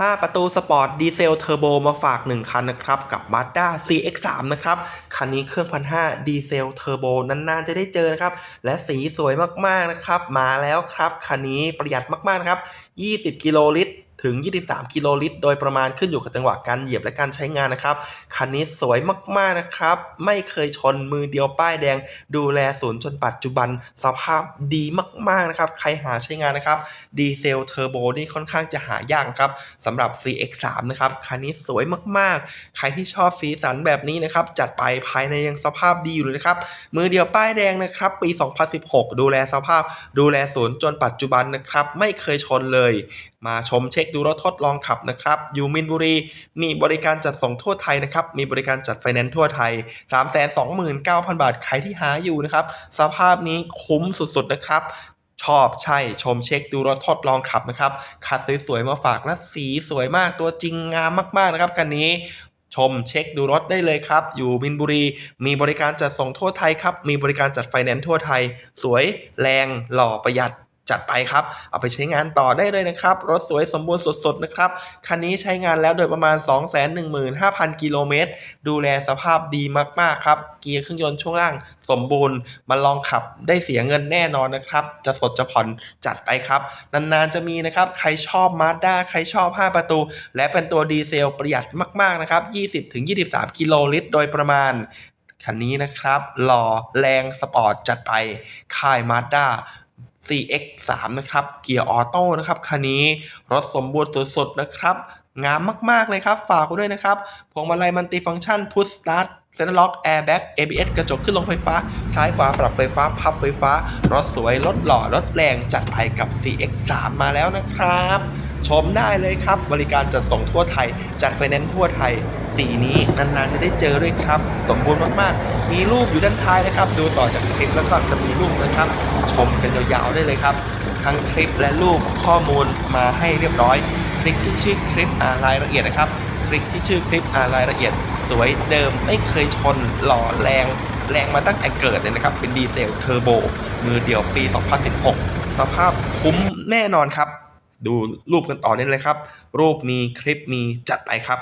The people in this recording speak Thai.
5 ประตูสปอร์ตดีเซลเทอร์โบมาฝาก 1 คันนะครับ กับ Mazda CX-3 นะครับ คันนี้เครื่องพันห้าดีเซลเทอร์โบนานๆ จะได้เจอนะครับ และสีสวยมากๆนะครับ มาแล้วครับ คันนี้ประหยัดมากๆนะครับ 20 กิโลลิตร ถึง 23 กิโลลิตร โดยประมาณขึ้นอยู่กับจังหวะการเหยียบและการใช้งานนะครับ คันนี้สวยมากๆนะครับ ไม่เคยชนมือเดียวป้ายแดง ดูแลศูนย์จนปัจจุบันสภาพดีมากๆนะครับ ใครหาใช้งานนะครับ ดีเซลเทอร์โบนี่ค่อนข้างจะหายากครับสำหรับ CX3 นะครับ คันนี้สวยมากๆ ใครที่ชอบสีสันแบบนี้นะครับ จัดไปภายในยังสภาพดีอยู่เลยนะครับ มือเดียวป้ายแดงนะครับ ปี 2016 ดูแลสภาพ ดูแลศูนย์จนปัจจุบันนะครับ ไม่เคยชนเลย มาชมเช็คดูรถทดลองขับนะครับ อยู่มินบุรี มีบริการจัดส่งทั่วไทยนะครับ มีบริการจัดไฟแนนซ์ทั่วไทย 329,000 บาท ใครที่หาอยู่นะครับ สภาพนี้คุ้มสุดๆนะครับชอบใช่ชมเช็คดูรถทดลองขับนะครับคัดสวยๆมาฝากและสีสวยมากตัวจริงงามมากๆนะครับคันนี้ชมเช็คดูรถได้เลยครับ อยู่มินบุรี มีบริการจัดส่งทั่วไทยครับ มีบริการจัดไฟแนนซ์ทั่วไทย สวยแรงหล่อประหยัด จัดไปครับ เอาไปใช้งานต่อได้เลยนะครับ รถสวยสมบูรณ์สดๆนะครับ คันนี้ใช้งานแล้วโดยประมาณ 215,000 กิโลเมตร ดูแลสภาพดีมากๆครับ เกียร์เครื่องยนต์ช่วงล่างสมบูรณ์ มาลองขับได้เสียเงินแน่นอนนะครับ จะสดจะผ่อนจัดไปครับ นานๆจะมีนะครับ ใครชอบมาด้าใครชอบ 5 ประตู และเป็นตัวดีเซลประหยัดมากๆนะครับ 20-23 กิโลลิตร โดยประมาณคันนี้นะครับหล่อแรงสปอร์ตจัดไป ค่ายมาด้า CX3 นะครับ เกียร์ออโต้นะครับคันนี้รถสมบูรณ์สุดๆนะครับ งามมากๆเลยครับ ฝากไว้ด้วยนะครับ พวงมาลัยมันติฟังก์ชันพุชสตาร์ทเซ็นทรัลล็อกแอร์แบ็ก ABS กระจกขึ้นลงไฟฟ้า ซ้ายขวาปรับไฟฟ้า พับไฟฟ้า รถสวย รถหล่อ รถแรงจัดไปกับ CX3 มาแล้วนะครับ ชมได้เลยครับ บริการจัดส่งทั่วไทย จัดไฟแนนซ์ทั่วไทย สีนี้นานๆจะได้เจอด้วยครับ สมบูรณ์มากๆ มีรูปอยู่ด้านท้ายนะครับ ดูต่อจากคลิปแล้วก็จะมีรูปนะครับ ชมกันยาวๆได้เลยครับ ทั้งคลิปและรูปข้อมูลมาให้เรียบร้อย คลิกที่ชื่อคลิปอารายละเอียดนะครับ คลิกที่ชื่อคลิปอารายละเอียด สวยเดิมไม่เคยชนหล่อแรงแรงมาตั้งแต่เกิดเลยนะครับ เป็นดีเซลเทอร์โบมือเดียวปี 2016 สภาพคุ้มแน่นอนครับ ดูรูปกันต่อได้เลยครับ รูปมีคลิปมีจัดไปครับ